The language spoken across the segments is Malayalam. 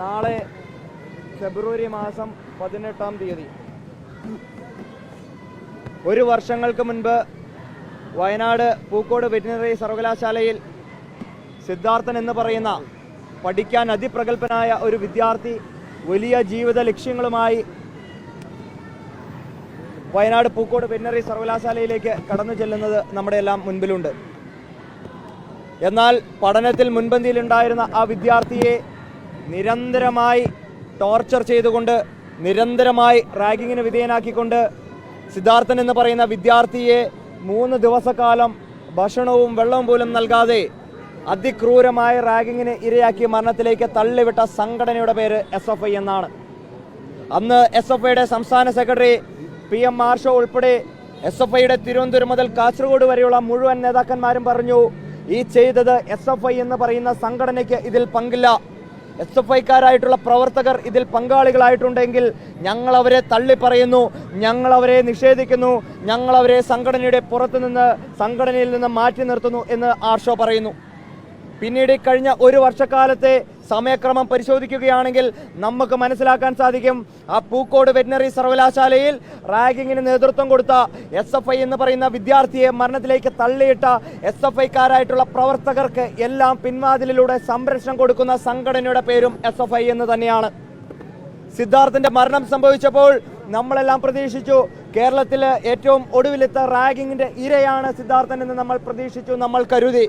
നാളെ ഫെബ്രുവരി മാസം പതിനെട്ടാം തീയതി. ഒരു വർഷങ്ങൾക്ക് മുൻപ് വയനാട് പൂക്കോട് വെറ്റിനറി സർവകലാശാലയിൽ സിദ്ധാർത്ഥൻ എന്ന് പറയുന്ന പഠിക്കാൻ അതിപ്രഗത്ഭനായ ഒരു വിദ്യാർത്ഥി വലിയ ജീവിത ലക്ഷ്യങ്ങളുമായി വയനാട് പൂക്കോട് വെറ്റിനറി സർവകലാശാലയിലേക്ക് കടന്നു ചെല്ലുന്നത് നമ്മുടെ എല്ലാം മുൻപിലുണ്ട്. എന്നാൽ പഠനത്തിൽ മുൻപന്തിയിലുണ്ടായിരുന്ന ആ വിദ്യാർത്ഥിയെ നിരന്തരമായി ടോർച്ചർ ചെയ്തുകൊണ്ട് നിരന്തരമായി റാഗിങ്ങിന് വിധേയനാക്കിക്കൊണ്ട് സിദ്ധാർത്ഥൻ എന്ന് പറയുന്ന വിദ്യാർത്ഥിയെ മൂന്ന് ദിവസക്കാലം ഭക്ഷണവും വെള്ളവും പോലും നൽകാതെ അതിക്രൂരമായ റാഗിങ്ങിന് ഇരയാക്കി മരണത്തിലേക്ക് തള്ളിവിട്ട സംഘടനയുടെ പേര് എസ് എഫ് ഐ എന്നാണ്. അന്ന് എസ് എഫ് ഐയുടെ സംസ്ഥാന സെക്രട്ടറി പി എം മാർഷോ ഉൾപ്പെടെ എസ് എഫ് ഐയുടെ തിരുവനന്തപുരം മുതൽ കാസർഗോഡ് വരെയുള്ള മുഴുവൻ നേതാക്കന്മാരും പറഞ്ഞു ഈ ചെയ്തത് എസ് എഫ് ഐ എന്ന് പറയുന്ന സംഘടനയ്ക്ക് ഇതിൽ പങ്കില്ല. എസ് എഫ് ഐക്കാരായിട്ടുള്ള പ്രവർത്തകർ ഇതിൽ പങ്കാളികളായിട്ടുണ്ടെങ്കിൽ പറയുന്നു ഞങ്ങൾ അവരെ നിഷേധിക്കുന്നു ഞങ്ങൾ അവരെ സംഘടനയുടെ പുറത്തുനിന്ന് സംഘടനയിൽ നിന്ന് മാറ്റി നിർത്തുന്നു എന്ന് ആർഷോ പറയുന്നു. പിന്നീട് കഴിഞ്ഞ ഒരു വർഷക്കാലത്തെ സമയക്രമം പരിശോധിക്കുകയാണെങ്കിൽ നമുക്ക് മനസ്സിലാക്കാൻ സാധിക്കും ആ പൂക്കോട് വെറ്റിനറി സർവകലാശാലയിൽ റാഗിങ്ങിന് നേതൃത്വം കൊടുത്ത എസ് എഫ് ഐ എന്ന് പറയുന്ന വിദ്യാർത്ഥിയെ മരണത്തിലേക്ക് തള്ളിയിട്ട എസ് എഫ് ഐക്കാരായിട്ടുള്ള പ്രവർത്തകർക്ക് എല്ലാം പിൻവാതിലിലൂടെ സംരക്ഷണം കൊടുക്കുന്ന സംഘടനയുടെ പേരും എസ് എഫ് ഐ എന്ന് തന്നെയാണ്. സിദ്ധാർത്ഥിന്റെ മരണം സംഭവിച്ചപ്പോൾ നമ്മളെല്ലാം പ്രതീക്ഷിച്ചു. കേരളത്തിലെ ഏറ്റവും ഒടുവിലത്തെ റാഗിങ്ങിന്റെ ഇരയാണ് സിദ്ധാർത്ഥൻ എന്ന് നമ്മൾ പ്രതീക്ഷിച്ചു. നമ്മൾ കരുതി.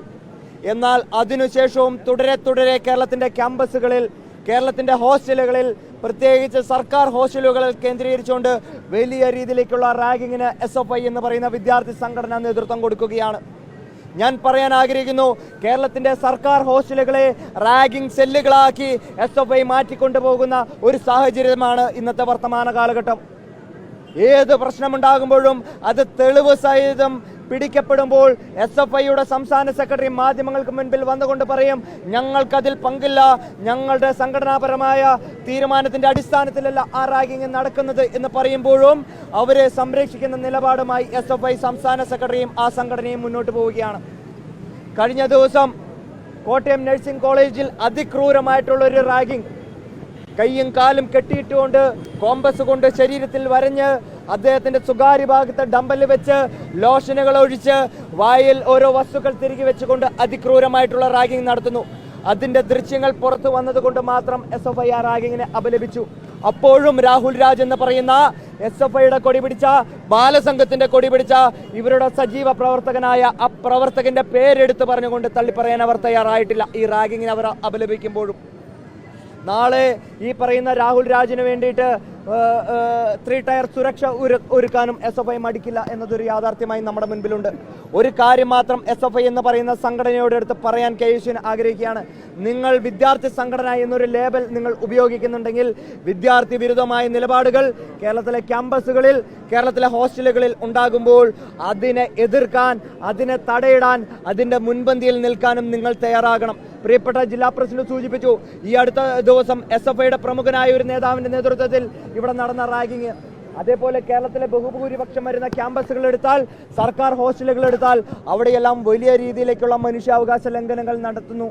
എന്നാൽ അതിനുശേഷവും തുടരെ തുടരെ കേരളത്തിന്റെ ക്യാമ്പസുകളിൽ കേരളത്തിന്റെ ഹോസ്റ്റലുകളിൽ പ്രത്യേകിച്ച് സർക്കാർ ഹോസ്റ്റലുകളിൽ കേന്ദ്രീകരിച്ചുകൊണ്ട് വലിയ രീതിയിലേക്കുള്ള റാഗിങ്ങിന് എസ് എഫ് ഐ എന്ന് പറയുന്ന വിദ്യാർത്ഥി സംഘടന നേതൃത്വം കൊടുക്കുകയാണ്. ഞാൻ പറയാൻ ആഗ്രഹിക്കുന്നു കേരളത്തിന്റെ സർക്കാർ ഹോസ്റ്റലുകളെ റാഗിംഗ് സെല്ലുകളാക്കി എസ് എഫ് ഐ മാറ്റിക്കൊണ്ടുപോകുന്ന ഒരു സാഹചര്യമാണ് ഇന്നത്തെ വർത്തമാന കാലഘട്ടം. ഏത് പ്രശ്നമുണ്ടാകുമ്പോഴും അത് തെളിവ് സഹിതം പിടിക്കപ്പെടുമ്പോൾ എസ് എഫ് ഐയുടെ സംസ്ഥാന സെക്രട്ടറി മാധ്യമങ്ങൾക്ക് മുൻപിൽ വന്നുകൊണ്ട് പറയും ഞങ്ങൾക്കതിൽ പങ്കില്ല. ഞങ്ങളുടെ സംഘടനാപരമായ തീരുമാനത്തിന്റെ അടിസ്ഥാനത്തിലല്ല ആ റാഗിങ് നടക്കുന്നത് എന്ന് പറയുമ്പോഴും അവരെ സംരക്ഷിക്കുന്ന നിലപാടുമായി എസ് എഫ് ഐ സംസ്ഥാന സെക്രട്ടറിയും ആ സംഘടനയും മുന്നോട്ട് പോവുകയാണ്. കഴിഞ്ഞ ദിവസം കോട്ടയം നഴ്സിംഗ് കോളേജിൽ അതിക്രൂരമായിട്ടുള്ള ഒരു റാഗിംഗ്. കൈയും കാലും കെട്ടിയിട്ടുകൊണ്ട് കോമ്പസ് കൊണ്ട് ശരീരത്തിൽ വരഞ്ഞ് അദ്ദേഹത്തിന്റെ സ്വകാര്യ ഭാഗത്ത് ഡമ്പൽ വെച്ച് ലോഷനുകൾ ഒഴിച്ച് വായിൽ ഓരോ വസ്തുക്കൾ തിരികെ വെച്ചുകൊണ്ട് അതിക്രൂരമായിട്ടുള്ള റാഗിംഗ് നടത്തുന്നു. അതിന്റെ ദൃശ്യങ്ങൾ പുറത്തു വന്നതുകൊണ്ട് മാത്രം എസ് എഫ് ഐ ആ റാഗിങ്ങിനെ അപലപിച്ചു. അപ്പോഴും രാഹുൽ രാജ് എന്ന് പറയുന്ന എസ് എഫ് ഐയുടെ കൊടി പിടിച്ച ബാലസംഘത്തിന്റെ കൊടി പിടിച്ച ഇവരുടെ സജീവ പ്രവർത്തകനായ ആ പ്രവർത്തകന്റെ പേരെടുത്ത് പറഞ്ഞുകൊണ്ട് തള്ളിപ്പറയാൻ അവർ തയ്യാറായിട്ടില്ല ഈ റാഗിങ്ങിനെ അവർ അപലപിക്കുമ്പോഴും. നാളെ ഈ പറയുന്ന രാഹുൽ രാജിന് വേണ്ടിയിട്ട് ത്രീ ടയർ സുരക്ഷ ഒരുക്കാനും എസ് എഫ് ഐ മടിക്കില്ല എന്നതൊരു യാഥാർത്ഥ്യമായി നമ്മുടെ മുൻപിലുണ്ട്. ഒരു കാര്യം മാത്രം എസ് എഫ് ഐ എന്ന് പറയുന്ന സംഘടനയോട് എടുത്ത് പറയാൻ കെ യുസിന് ആഗ്രഹിക്കുകയാണ്. നിങ്ങൾ വിദ്യാർത്ഥി സംഘടന എന്നൊരു ലേബൽ നിങ്ങൾ ഉപയോഗിക്കുന്നുണ്ടെങ്കിൽ വിദ്യാർത്ഥി വിരുദ്ധമായ നിലപാടുകൾ കേരളത്തിലെ ക്യാമ്പസുകളിൽ കേരളത്തിലെ ഹോസ്റ്റലുകളിൽ ഉണ്ടാകുമ്പോൾ അതിനെ എതിർക്കാൻ അതിനെ തടയിടാൻ അതിന്റെ മുൻപന്തിയിൽ നിൽക്കാനും നിങ്ങൾ തയ്യാറാകണം. പ്രിയപ്പെട്ട ജില്ലാ പ്രസിഡന്റ് സൂചിപ്പിച്ചു ഈ അടുത്ത ദിവസം എസ് എഫ് ഐയുടെ പ്രമുഖനായ ഒരു നേതാവിന്റെ നേതൃത്വത്തിൽ ഇവിടെ നടന്ന റാഗിങ്. അതേപോലെ കേരളത്തിലെ ബഹുഭൂരിപക്ഷം വരുന്ന ക്യാമ്പസുകൾ എടുത്താൽ സർക്കാർ ഹോസ്റ്റലുകൾ എടുത്താൽ അവിടെയെല്ലാം വലിയ രീതിയിലേക്കുള്ള മനുഷ്യാവകാശ ലംഘനങ്ങൾ നടത്തുന്നു.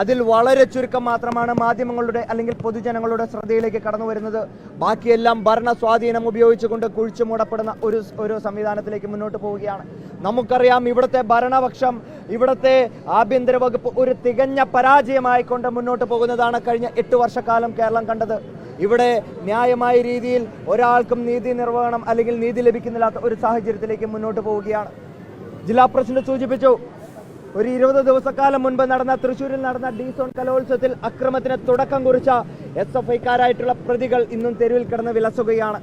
അതിൽ വളരെ ചുരുക്കം മാത്രമാണ് മാധ്യമങ്ങളുടെ അല്ലെങ്കിൽ പൊതുജനങ്ങളുടെ ശ്രദ്ധയിലേക്ക് കടന്നു വരുന്നത്. ബാക്കിയെല്ലാം ഭരണ സ്വാധീനം ഉപയോഗിച്ചുകൊണ്ട് കുഴിച്ചു മൂടപ്പെടുന്ന ഒരു ഒരു സംവിധാനത്തിലേക്ക് മുന്നോട്ട് പോവുകയാണ്. നമുക്കറിയാം ഇവിടുത്തെ ഭരണപക്ഷം ഇവിടുത്തെ ആഭ്യന്തര വകുപ്പ് ഒരു തികഞ്ഞ പരാജയമായിക്കൊണ്ട് മുന്നോട്ട് പോകുന്നതാണ് കഴിഞ്ഞ എട്ട് വർഷക്കാലം കേരളം കണ്ടത്. ഇവിടെ ന്യായമായ രീതിയിൽ ഒരാൾക്കും നീതി നിർവഹണം അല്ലെങ്കിൽ നീതി ലഭിക്കുന്നില്ലാത്ത ഒരു സാഹചര്യത്തിലേക്ക് മുന്നോട്ട് പോവുകയാണ്. ജില്ലാ പ്രസിഡന്റ് സൂചിപ്പിച്ചു ഒരു ഇരുപത് ദിവസക്കാലം മുൻപ് നടന്ന തൃശ്ശൂരിൽ നടന്ന ഡീസോൺ കലോത്സവത്തിൽ അക്രമത്തിന് തുടക്കം കുറിച്ച എസ് എഫ് ഐക്കാരായിട്ടുള്ള പ്രതികൾ ഇന്നും തെരുവിൽ കിടന്ന് വിലസുകയാണ്.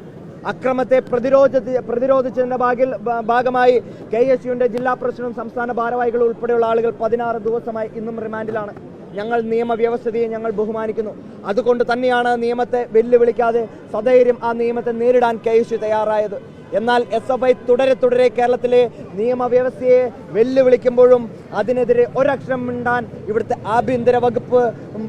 അക്രമത്തെ പ്രതിരോധ പ്രതിരോധിച്ചതിന്റെ ഭാഗിൽ ഭാഗമായി കെ എസ് യുവിന്റെ ജില്ലാ പ്രസിഡന്റും സംസ്ഥാന ഭാരവാഹികളും ഉൾപ്പെടെയുള്ള ആളുകൾ പതിനാറ് ദിവസമായി ഇന്നും റിമാൻഡിലാണ്. ഞങ്ങൾ നിയമവ്യവസ്ഥയെ ഞങ്ങൾ ബഹുമാനിക്കുന്നു. അതുകൊണ്ട് തന്നെയാണ് നിയമത്തെ വെല്ലുവിളിക്കാതെ സധൈര്യം ആ നിയമത്തെ നേരിടാൻ കെ തയ്യാറായത്. എന്നാൽ എസ് എഫ് ഐ തുടരെ തുടരെ കേരളത്തിലെ നിയമവ്യവസ്ഥയെ വെല്ലുവിളിക്കുമ്പോഴും അതിനെതിരെ ഒരക്ഷരം മിണ്ടാൻ ഇവിടുത്തെ ആഭ്യന്തര വകുപ്പ്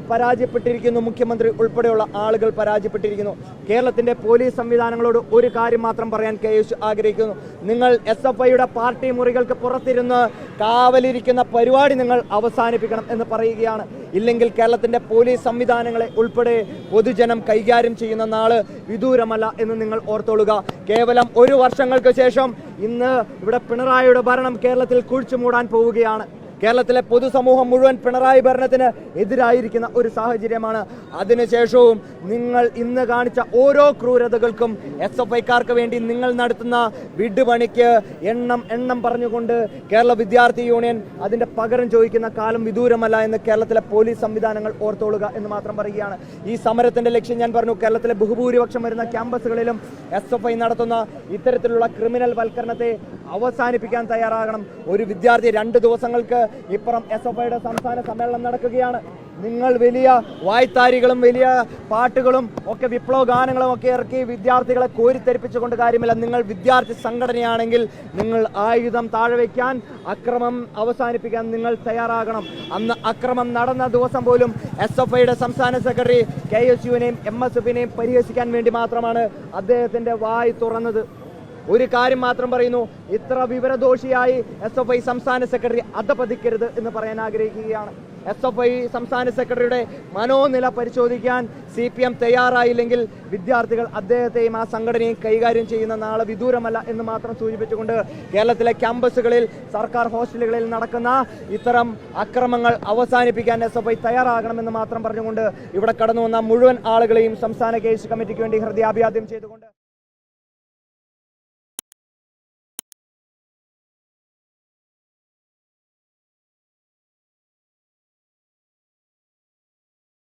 പരാജയപ്പെട്ടിരിക്കുന്നു. മുഖ്യമന്ത്രി ഉൾപ്പെടെയുള്ള ആളുകൾ പരാജയപ്പെട്ടിരിക്കുന്നു. കേരളത്തിന്റെ പോലീസ് സംവിധാനങ്ങളോട് ഒരു കാര്യം മാത്രം പറയാൻ കെ ആഗ്രഹിക്കുന്നു. നിങ്ങൾ എസ് എഫ് ഐയുടെ പാർട്ടി മുറികൾക്ക് പുറത്തിരുന്ന് കാവലിരിക്കുന്ന പരിപാടി നിങ്ങൾ അവസാനിപ്പിക്കണം എന്ന് പറയുകയാണ്. ഇല്ലെങ്കിൽ കേരളത്തിന്റെ പോലീസ് സംവിധാനങ്ങളെ ഉൾപ്പെടെ പൊതുജനം കൈകാര്യം ചെയ്യുന്ന നാൾ വിദൂരമല്ല എന്ന് നിങ്ങൾ ഓർത്തോളുക. കേവലം ഒരു വർഷങ്ങൾക്ക് ശേഷം ഇന്ന് ഇവിടെ പിണറായിയുടെ ഭരണം കേരളത്തിൽ കുഴിച്ചു മൂടാൻ പോവുകയാണ്. കേരളത്തിലെ പൊതുസമൂഹം മുഴുവൻ പിണറായി ഭരണത്തിന് എതിരായിരിക്കുന്ന ഒരു സാഹചര്യമാണ്. അതിനുശേഷവും നിങ്ങൾ ഇന്ന് കാണിച്ച ഓരോ ക്രൂരതകൾക്കും എസ് എഫ് ഐക്കാർക്ക് വേണ്ടി നിങ്ങൾ നടത്തുന്ന വിടുപണിക്ക് എണ്ണം എണ്ണം പറഞ്ഞുകൊണ്ട് കേരള വിദ്യാർത്ഥി യൂണിയൻ അതിന്റെ പകരം ചോദിക്കുന്ന കാലം വിദൂരമല്ല എന്ന് കേരളത്തിലെ പോലീസ് സംവിധാനങ്ങൾ ഓർത്തോളുക എന്ന് മാത്രം പറയുകയാണ്. ഈ സമരത്തിന്റെ ലക്ഷ്യം ഞാൻ പറഞ്ഞു കേരളത്തിലെ ബഹുഭൂരിപക്ഷം വരുന്ന ക്യാമ്പസുകളിലും എസ് എഫ് ഐ നടത്തുന്ന ഇത്തരത്തിലുള്ള ക്രിമിനൽ വൽക്കരണത്തെ അവസാനിപ്പിക്കാൻ തയ്യാറാകണം. ഒരു വിദ്യാർത്ഥി രണ്ട് ദിവസങ്ങൾക്ക് ഇപ്പുറം എസ് എഫ് ഐയുടെ സംസ്ഥാന സമ്മേളനം നടക്കുകയാണ്. നിങ്ങൾ വലിയ വായ്ത്താരികളും വലിയ പാട്ടുകളും ഒക്കെ വിപ്ലവ ഗാനങ്ങളും ഒക്കെ ഇറക്കി വിദ്യാർത്ഥികളെ കോരിത്തെരിപ്പിച്ചുകൊണ്ട് കാര്യമില്ല. നിങ്ങൾ വിദ്യാർത്ഥി സംഘടനയാണെങ്കിൽ നിങ്ങൾ ആയുധം താഴെ വയ്ക്കാൻ അക്രമം അവസാനിപ്പിക്കാൻ നിങ്ങൾ തയ്യാറാകണം. അന്ന് അക്രമം നടന്ന ദിവസം പോലും എസ് എഫ് ഐയുടെ സംസ്ഥാന സെക്രട്ടറി കെ എസ് യുവിനെയും എം എസ് എഫിനെയും പരിഹസിക്കാൻ വേണ്ടി മാത്രമാണ് അദ്ദേഹത്തിന്റെ വായ് തുറന്നത്. ഒരു കാര്യം മാത്രം പറയുന്നു. ഇത്ര വിവരദോഷിയായി എസ് എഫ് ഐ സംസ്ഥാന സെക്രട്ടറി അധപതിക്കരുത് എന്ന് പറയാൻ ആഗ്രഹിക്കുകയാണ്. എസ് എഫ് ഐ സംസ്ഥാന സെക്രട്ടറിയുടെ മനോനില പരിശോധിക്കാൻ സി പി എം തയ്യാറായില്ലെങ്കിൽ വിദ്യാർത്ഥികൾ അദ്ദേഹത്തെയും ആ സംഘടനയും കൈകാര്യം ചെയ്യുന്ന നാളെ വിദൂരമല്ല എന്ന് മാത്രം സൂചിപ്പിച്ചുകൊണ്ട് കേരളത്തിലെ ക്യാമ്പസുകളിൽ സർക്കാർ ഹോസ്റ്റലുകളിൽ നടക്കുന്ന ഇത്തരം അക്രമങ്ങൾ അവസാനിപ്പിക്കാൻ എസ് എഫ് ഐ തയ്യാറാകണമെന്ന് മാത്രം പറഞ്ഞുകൊണ്ട് ഇവിടെ കടന്നു വന്ന മുഴുവൻ ആളുകളെയും സംസ്ഥാന കേസ് കമ്മിറ്റിക്ക് വേണ്ടി ഹൃദയാഭിവാദ്യം ചെയ്തുകൊണ്ട്